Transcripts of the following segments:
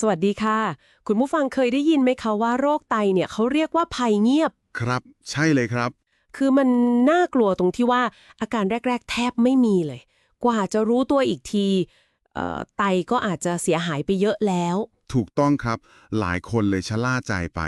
สวัสดีค่ะ คุณผู้ฟังเคยได้ยินไหมคะว่าโรคไตเนี่ยเขาเรียกว่าภัยเงียบ ครับ ใช่เลยครับ คือมันน่ากลัวตรงที่ว่าอาการแรก ๆ แทบไม่มีเลย กว่าจะรู้ตัวอีกทีเอ่อไตก็อาจจะเสียหายไปเยอะแล้ว ถูกต้องครับ หลายคนเลยชะล่าใจไป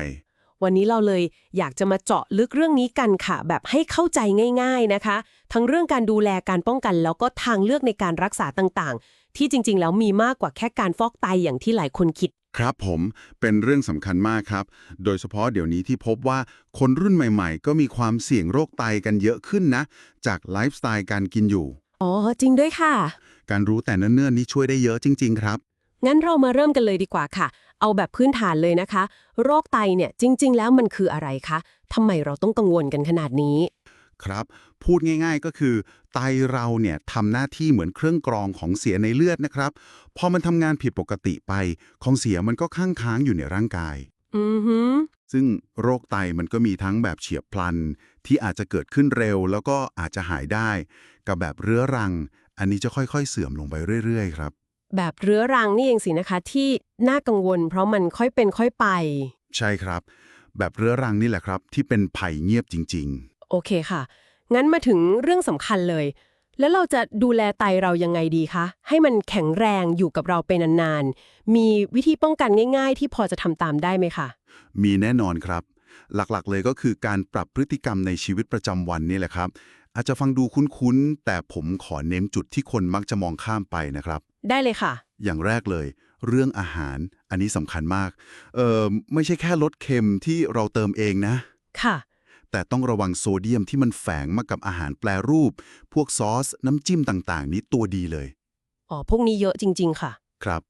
วันนี้เราเลยอยากจะมาเจาะลึกเรื่องนี้กันค่ะ แบบให้เข้าใจง่าย ๆนะคะ ทั้งเรื่องการดูแลการป้องกัน แล้วก็ทางเลือกในการรักษาต่างๆ ที่จริง ๆ แล้วมีมากกว่าแค่การฟอกไตอย่างที่หลายคนคิด ครับผมเป็นเรื่องสำคัญมากครับ โดยเฉพาะเดี๋ยวนี้ที่พบว่าคนรุ่นใหม่ๆ ก็มีความเสี่ยงโรคไตกันเยอะขึ้นนะ จากไลฟ์สไตล์การกินอยู่ อ๋อ จริงด้วยค่ะ การรู้แต่เนิ่นๆนี่ช่วยได้เยอะจริง ๆ ครับ งั้นเรามาเริ่มกันเลยดีกว่าค่ะ เอาแบบพื้นฐานเลยนะคะ โรคไตเนี่ยจริง ๆ แล้วมันคืออะไรคะทำไมเราต้องกังวลกันขนาดนี้ ครับ พูดง่าย ๆก็คือไตเราเนี่ยทำหน้าที่เหมือนเครื่องกรองของเสียในเลือดนะครับ พอมันทำงานผิดปกติไป ของเสียมันก็ค้างค้างๆอยู่ในร่างกาย อือหือซึ่งโรคไตมันก็มีทั้งแบบเฉียบพลัน ที่อาจจะเกิดขึ้นเร็ว แล้วก็อาจจะหายได้ กับแบบเรื้อรัง อันนี้จะค่อยๆ เสื่อมลงไปเรื่อยๆ ครับ แบบเรื้อรังนี่เองสินะคะที่น่ากังวล เพราะมันค่อยเป็นค่อยไป ใช่ครับ แบบเรื้อรังนี่แหละครับ ที่เป็นภัยเงียบจริงโอเคค่ะ งั้นมาถึงเรื่องสำคัญเลย แล้วเราจะดูแลไตเรายังไงดีคะ ให้มันแข็งแรงอยู่กับเราไปนานๆ มีวิธีป้องกันง่าย ๆ ที่พอจะทำตามได้ไหมคะๆมีแน่นอนครับ หลักๆ เลยก็คือการปรับพฤติกรรมในชีวิตประจำวันนี่แหละครับ อาจจะฟังดูคุ้นๆ แต่ผมขอเน้นจุดที่คนมักจะมองข้ามไปนะครับ ได้เลยค่ะ อย่างแรกเลย เรื่องอาหาร อันนี้สำคัญมาก เอ่อไม่ใช่แค่ลดเค็มที่เราเติมเองนะ ค่ะ แต่ต้องระวังโซเดียมที่มันแฝงมากับอาหารแปรรูป พวกซอส น้ำจิ้มต่างๆ นี้ตัวดีเลย อ๋อ พวกนี้เยอะจริง ๆ ค่ะ ครับ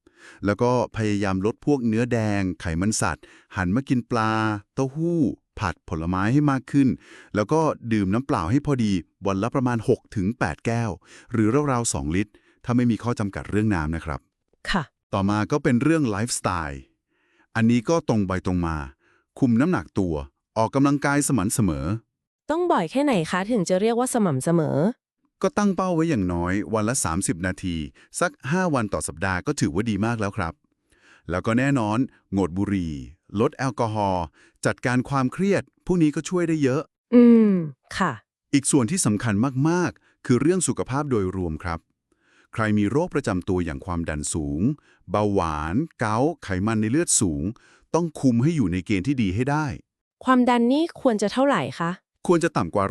แล้วก็พยายามลดพวกเนื้อแดง ไขมันสัตว์ หันมากินปลา เต้าหู้ ผัดผลไม้ให้มากขึ้น แล้วก็ดื่มน้ำเปล่าให้พอดี วันละประมาณ 6-8 แก้ว หรือราวๆ2ลิตร ถ้าไม่มีข้อจำกัดเรื่องน้ำนะครับ ค่ะ ต่อมาก็เป็นเรื่องไลฟ์สไตล์ อันนี้ก็ตรงไปตรงมา คุมน้ำหนักตัว ออกกำลังกายสม่ำเสมอ ต้องบ่อยแค่ไหนคะถึงจะเรียกว่าสม่ำเสมอ ก็ตั้งเป้าไว้อย่างน้อยวันละ 30 นาที สัก 5 วันต่อสัปดาห์ก็ถือว่าดีมากแล้วครับ แล้วก็แน่นอน งดบุหรี่ ลดแอลกอฮอล์จัดการความเครียด พวกนี้ก็ช่วยได้เยอะ อืม ค่ะ อีกส่วนที่สำคัญมากๆ คือเรื่องสุขภาพโดยรวมครับ ใครมีโรคประจำตัวอย่างความดันสูง เบาหวาน เกาต์ไขมันในเลือดสูง ต้องคุมให้อยู่ในเกณฑ์ที่ดีให้ได้ ความดันนี่ควรจะเท่าไหร่คะ ควรจะต่ำกว่า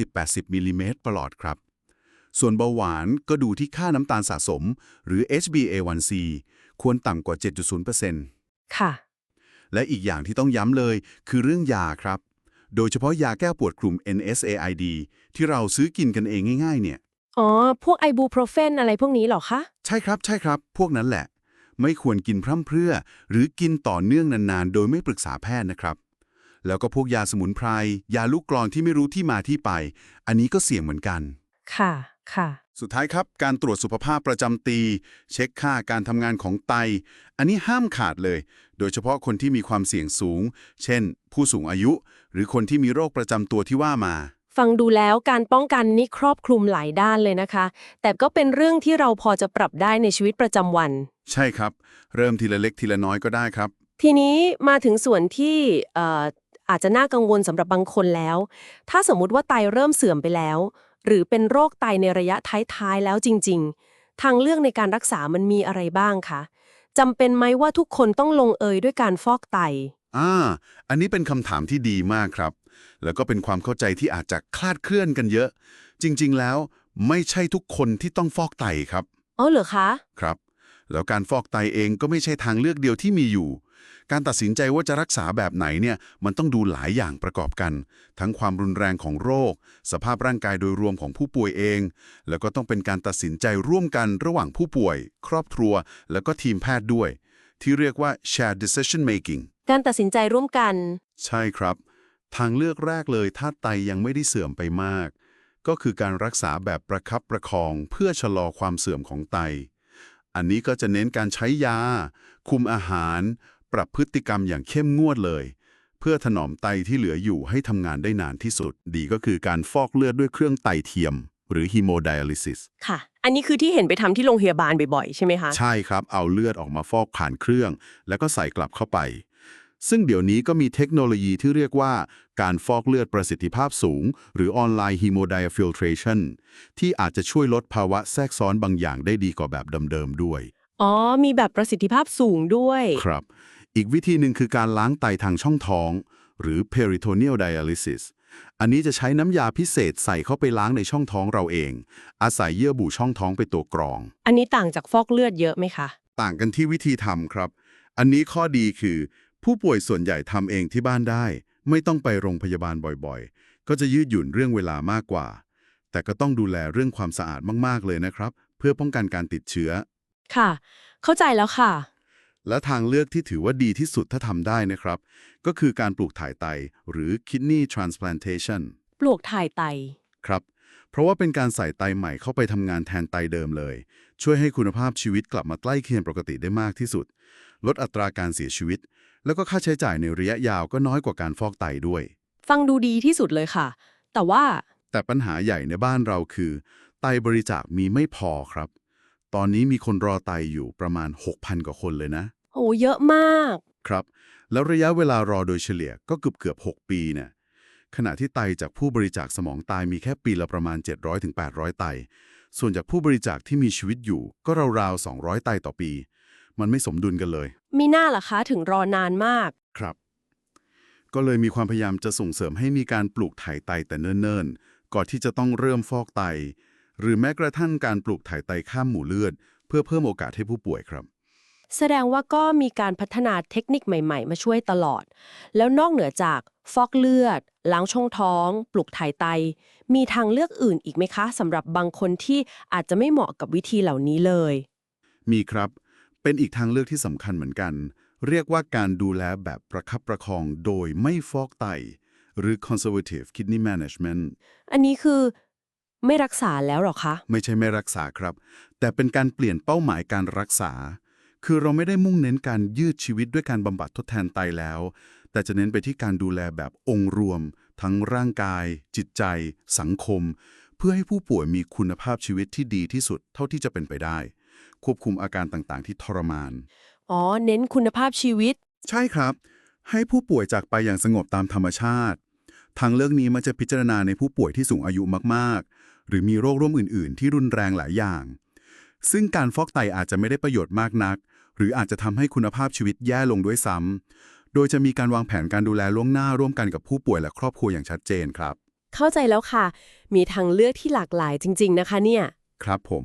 130-80มิลลิเมตรประหลอดครับ ส่วนเบาหวานก็ดูที่ค่าน้ำตาลสะสม หรือ HbA1c ควรต่ำกว่า 7.0%ค่ะ และอีกอย่างที่ต้องย้ำเลยคือเรื่องยาครับ โดยเฉพาะยาแก้ปวดกลุ่ม NSAID ที่เราซื้อกินกันเองง่ายๆ เนี่ย อ๋อ พวกไอบูโปรเฟนอะไรพวกนี้เหรอคะ ใช่ครับ ใช่ครับ พวกนั้นแหละ ไม่ควรกินพร่ำเพรื่อ หรือกินต่อเนื่องนานๆ โดยไม่ปรึกษาแพทย์นะครับ แล้วก็พวกยาสมุนไพรยาลูกกรอนที่ไม่รู้ที่มาที่ไป อันนี้ก็เสี่ยงเหมือนกัน ค่ะ ค่ะ สุดท้ายครับ การตรวจสุขภาพประจำปี เช็คค่าการทำงานของไต อันนี้ห้ามขาดเลย โดยเฉพาะคนที่มีความเสี่ยงสูง เช่น ผู้สูงอายุ หรือคนที่มีโรคประจำตัวที่ว่ามาฟังดูแล้วการป้องกันนี่ครอบคลุมหลายด้านเลยนะคะ แต่ก็เป็นเรื่องที่เราพอจะปรับได้ในชีวิตประจำวัน ใช่ครับ เริ่มทีละเล็กทีละน้อยก็ได้ครับ ทีนี้มาถึงส่วนที่เอ่อ อาจจะน่ากังวลสำหรับบางคนแล้ว ถ้าสมมุติว่าไตเริ่มเสื่อมไปแล้ว หรือเป็นโรคไตในระยะท้ายๆแล้วจริง ๆ ทางเลือกในการรักษามันมีอะไรบ้างคะจำเป็นไหมว่าทุกคนต้องลงเอยด้วยการฟอกไต อ่า อันนี้เป็นคำถามที่ดีมากครับ แล้วก็เป็นความเข้าใจที่อาจจะคลาดเคลื่อนกันเยอะ จริง ๆ แล้วไม่ใช่ทุกคนที่ต้องฟอกไตครับ อ๋อเหรอคะ ครับ แล้วการฟอกไตเองก็ไม่ใช่ทางเลือกเดียวที่มีอยู่ การตัดสินใจว่าจะรักษาแบบไหนเนี่ยมันต้องดูหลายอย่างประกอบกัน ทั้งความรุนแรงของโรค สภาพร่างกายโดยรวมของผู้ป่วยเอง แล้วก็ต้องเป็นการตัดสินใจร่วมกันระหว่างผู้ป่วย ครอบครัว แล้วก็ทีมแพทย์ด้วย ที่เรียกว่า shared decision making การตัดสินใจร่วมกัน ใช่ครับ ทางเลือกแรกเลยถ้าไตยังไม่ได้เสื่อมไปมาก ก็คือการรักษาแบบประคับประคองเพื่อชะลอความเสื่อมของไต อันนี้ก็จะเน้นการใช้ยา คุมอาหาร ปรับพฤติกรรมอย่างเข้มงวดเลย เพื่อถนอมไตที่เหลืออยู่ให้ทำงานได้นานที่สุด ดีก็คือการฟอกเลือดด้วยเครื่องไตเทียม หรือ hemodialysis ค่ะ อันนี้คือที่เห็นไปทำที่โรงพยาบาลบ่อยๆ ใช่ไหมคะ ใช่ครับ เอาเลือดออกมาฟอกผ่านเครื่อง แล้วก็ใส่กลับเข้าไป ซึ่งเดี๋ยวนี้ก็มีเทคโนโลยีที่เรียกว่า การฟอกเลือดประสิทธิภาพสูง หรือออนไลน์ hemodiafiltration ที่อาจจะช่วยลดภาวะแทรกซ้อนบางอย่างได้ดีกว่าแบบเดิมๆด้วยอ๋อ มีแบบประสิทธิภาพสูงด้วย ครับ อีกวิธีหนึ่งคือการล้างไตทางช่องท้อง หรือ peritoneal dialysis อันนี้จะใช้น้ำยาพิเศษใส่เข้าไปล้างในช่องท้องเราเอง อาศัยเยื่อบุช่องท้องเป็นตัวกรอง อันนี้ต่างจากฟอกเลือดเยอะไหมคะ ต่างกันที่วิธีทำครับ อันนี้ข้อดีคือ ผู้ป่วยส่วนใหญ่ทำเองที่บ้านได้ ไม่ต้องไปโรงพยาบาลบ่อยๆ ก็จะยืดหยุ่นเรื่องเวลามากกว่า แต่ก็ต้องดูแลเรื่องความสะอาดมากๆเลยนะครับ เพื่อป้องกันการติดเชื้อ ค่ะ เข้าใจแล้วค่ะ และทางเลือกที่ถือว่าดีที่สุดถ้าทำได้นะครับ ก็คือการปลูกถ่ายไต หรือ kidney transplantation ปลวกถ่ายไต ครับ เพราะว่าเป็นการใส่ไตใหม่เข้าไปทำงานแทนไตเดิมเลย ช่วยให้คุณภาพชีวิตกลับมาใกล้เคียงปกติได้มากที่สุด ลดอัตราการเสียชีวิต แล้วก็ค่าใช้จ่ายในระยะยาวก็น้อยกว่าการฟอกไตด้วย ฟังดูดีที่สุดเลยค่ะ แต่ว่า แต่ปัญหาใหญ่ในบ้านเราคือ ไตบริจาคมีไม่พอครับ ตอนนี้มีคนรอไตอยู่ประมาณ 6,000 กว่าคนเลยนะ โอ้เยอะมาก ครับ แล้วระยะเวลารอโดยเฉลี่ยก็เกือบเกือบ 6 ปีเนี่ยขณะที่ไตจากผู้บริจาคสมองตายมีแค่ปีละประมาณ 700-800 ไต ส่วนจากผู้บริจาคที่มีชีวิตอยู่ก็ราวๆ 200 ไตต่อปี มันไม่สมดุลกันเลย มีหน้าล่ะคะถึงรอนานมาก ครับ ก็เลยมีความพยายามจะส่งเสริมให้มีการปลูกถ่ายไตแต่เนิ่นๆ ก่อนที่จะต้องเริ่มฟอกไต หรือแม้กระทั่งการปลูกถ่ายไตข้ามหมู่เลือด เพื่อเพิ่มโอกาสให้ผู้ป่วยครับ แสดงว่าก็มีการพัฒนาเทคนิคใหม่ๆ มาช่วยตลอด แล้วนอกเหนือจากฟอกเลือด ล้างช่องท้อง ปลุกถ่ายไต มีทางเลือกอื่นอีกไหมคะสำหรับบางคนที่อาจจะไม่เหมาะกับวิธีเหล่านี้เลย มีครับ เป็นอีกทางเลือกที่สำคัญเหมือนกัน เรียกว่าการดูแลแบบประคับประคองโดยไม่ฟอกไต หรือ conservative kidney management อันนี้คือ ไม่รักษาแล้วหรอคะ ไม่ใช่ไม่รักษาครับ แต่เป็นการเปลี่ยนเป้าหมายการรักษา คือเราไม่ได้มุ่งเน้นการยืดชีวิตด้วยการบำบัดทดแทนไตแล้ว แต่จะเน้นไปที่การดูแลแบบองค์รวม ทั้งร่างกาย จิตใจ สังคม เพื่อให้ผู้ป่วยมีคุณภาพชีวิตที่ดีที่สุดเท่าที่จะเป็นไปได้ ควบคุมอาการต่างๆ ที่ทรมาน อ๋อ เน้นคุณภาพชีวิต ใช่ครับ ให้ผู้ป่วยจากไปอย่างสงบตามธรรมชาติ ทางเลือกนี้มันจะพิจารณาในผู้ป่วยที่สูงอายุมากๆ หรือมีโรคร่วมอื่น ๆ ที่รุนแรงหลายอย่าง ซึ่งการฟอกไตอาจจะไม่ได้ประโยชน์มากนัก หรืออาจจะทำให้คุณภาพชีวิตแย่ลงด้วยซ้ำโดยจะมีการวางแผนการดูแลล่วงหน้าร่วมกันกับผู้ป่วยและครอบครัวอย่างชัดเจนครับ เข้าใจแล้วค่ะ มีทางเลือกที่หลากหลายจริง ๆ นะคะเนี่ย ครับผม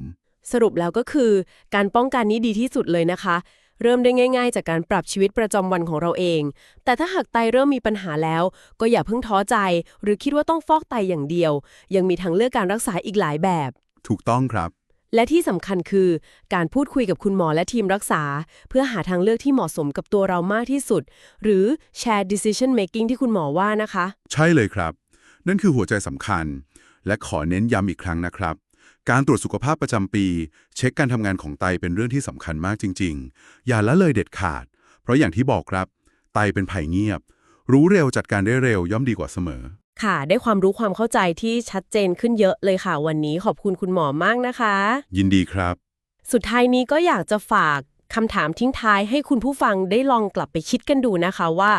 สรุปแล้วก็คือ การป้องกันนี้ดีที่สุดเลยนะคะ เริ่มได้ง่ายๆ จากการปรับชีวิตประจำวันของเราเอง แต่ถ้าหากไตเริ่มมีปัญหาแล้ว ก็อย่าเพิ่งท้อใจ หรือคิดว่าต้องฟอกไตอย่างเดียว ยังมีทางเลือกการรักษาอีกหลายแบบ ถูกต้องครับ และที่สำคัญคือ การพูดคุยกับคุณหมอและทีมรักษา เพื่อหาทางเลือกที่เหมาะสมกับตัวเรามากที่สุด หรือ share decision making ที่คุณหมอว่านะคะ ใช่เลยครับ นั่นคือหัวใจสำคัญ และขอเน้นย้ำอีกครั้งนะครับ การตรวจสุขภาพประจำปี เช็คการทำงานของไตเป็นเรื่องที่สำคัญมากจริง ๆ อย่าละเลยเด็ดขาด เพราะอย่างที่บอกครับ ไตเป็นภัยเงียบ รู้เร็วจัดการได้เร็วย่อมดีกว่าเสมอ ค่ะ ได้ความรู้ความเข้าใจที่ชัดเจนขึ้นเยอะเลยค่ะ วันนี้ขอบคุณคุณหมอมากนะคะ ยินดีครับ สุดท้ายนี้ก็อยากจะฝากคำถามทิ้งท้ายให้คุณผู้ฟังได้ลองกลับไปคิดกันดูนะคะว่า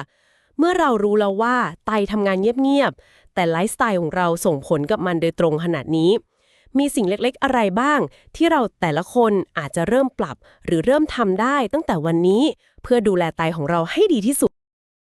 เมื่อเรารู้แล้วว่าไตทำงานเงียบๆแต่ไลฟ์สไตล์ของเราส่งผลกับมันโดยตรงขนาดนี้ มีสิ่งเล็กๆ อะไรบ้าง ที่เราแต่ละคนอาจจะเริ่มปรับ หรือเริ่มทำได้ตั้งแต่วันนี้ เพื่อดูแลไตของเราให้ดีที่สุด